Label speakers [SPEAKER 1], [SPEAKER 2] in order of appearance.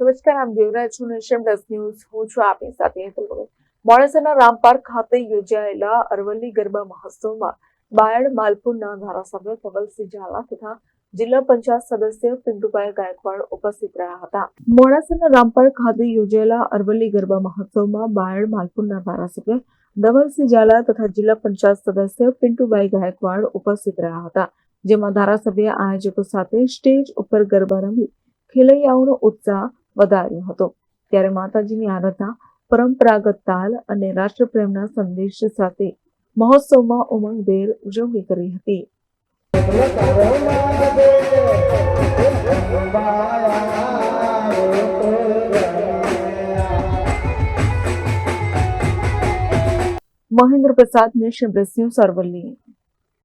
[SPEAKER 1] નમસ્કાર, આમ દેવરાજ છું, નેશન ન્યૂઝ. હું છું આપની સાથે મોડાસાના રામપાર્ક ખાતે યોજાયેલા અરવલ્લી ગરબા મહોત્સવમાં બાયડ, માલપુરના ધારાસભ્ય ધવલસિંહ ઝાલા તથા જિલ્લા પંચાયત સદસ્ય પિન્ટુભાઈ ગાયકવાડ ઉપસ્થિત રહ્યા હતા. મોડાસાના રામપાર્ક ખાતે યોજાયેલા અરવલ્લી ગરબા મહોત્સવમાં બાયડ, માલપુરના ધારાસભ્ય ધવલસિંહ ઝાલા તથા જિલ્લા પંચાયત સદસ્ય પિન્ટુભાઈ ગાયકવાડ ઉપસ્થિત રહ્યા હતા. જેમાં ધારાસભ્ય, આયોજકો સાથે સ્ટેજ ઉપર ગરબા રમી ખેલૈયાઓનો ઉત્સાહ વધાર્યો હતો. ત્યારે માતાજીની આરાધના, પરંપરાગત તાલ અને રાષ્ટ્રપ્રેમના સંદેશ સાથે મહોત્સવમાં ઉમંગભેર ઉજવણી કરી હતી. મહેન્દ્ર પ્રસાદ નેશન પ્રેસ ન્યૂઝ